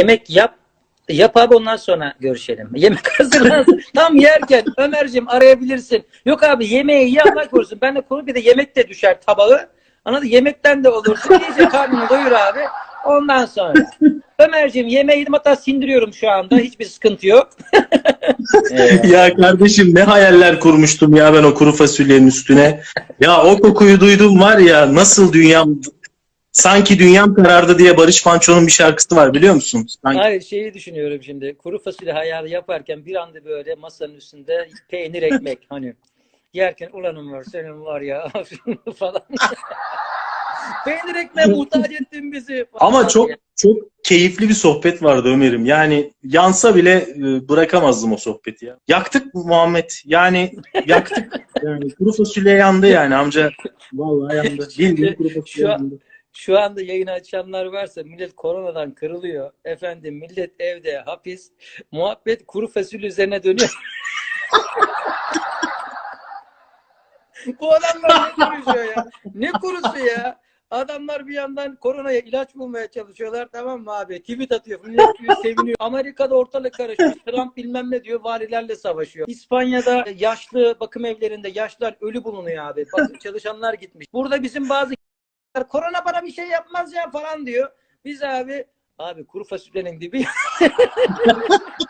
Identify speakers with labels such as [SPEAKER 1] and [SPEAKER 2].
[SPEAKER 1] Yemek yap. Yap abi ondan sonra görüşelim. Yemek hazırlansın. Tam yerken Ömer'cim arayabilirsin. Yok abi yemeği ye Allah korusun. Ben de konu bir de yemek de düşer tabağı. Anladın? Yemekten de olursun. İyice karnını doyur abi. Ondan sonra. Ömer'cim yemeği yedim hatta sindiriyorum şu anda. Hiçbir sıkıntı yok.
[SPEAKER 2] Ya kardeşim ne hayaller kurmuştum ya ben o kuru fasulyenin üstüne. Ya o kokuyu duydum var ya nasıl dünyam sanki dünyam karardı diye Barış Manço'nun bir şarkısı var biliyor musun? Sanki.
[SPEAKER 1] Hayır şeyi düşünüyorum şimdi. Kuru fasulye hayal yaparken bir anda böyle masanın üstünde peynir ekmek hani yerken ulanım var senin var ya falan. peynir ekmeğe muhtaç ettin bizi. falan
[SPEAKER 2] Ama çok çok keyifli bir sohbet vardı Ömer'im. Yani yansa bile e, bırakamazdım o sohbeti ya. Yaktık Muhammed. Yani yaktık. Yani kuru fasulye yandı yani amca. Vallahi yandı. Bildiğin kuru fasulye yandı.
[SPEAKER 1] Şu anda yayını açanlar varsa millet koronadan kırılıyor. Efendim millet evde hapis. Muhabbet kuru fasulye üzerine dönüyor. Bu adamlar ne konuşuyor ya? Ne kurusu ya? Adamlar bir yandan koronaya ilaç bulmaya çalışıyorlar tamam mı abi? Tweet atıyor. Millet seviniyor. Amerika'da ortalık karışmış. Trump bilmem ne diyor. Valilerle savaşıyor. İspanya'da yaşlı bakım evlerinde yaşlar ölü bulunuyor abi. Bakın çalışanlar gitmiş. Burada bizim bazı korona bana bir şey yapmaz ya falan diyor. Biz abi abi kuru fasulyenin dibi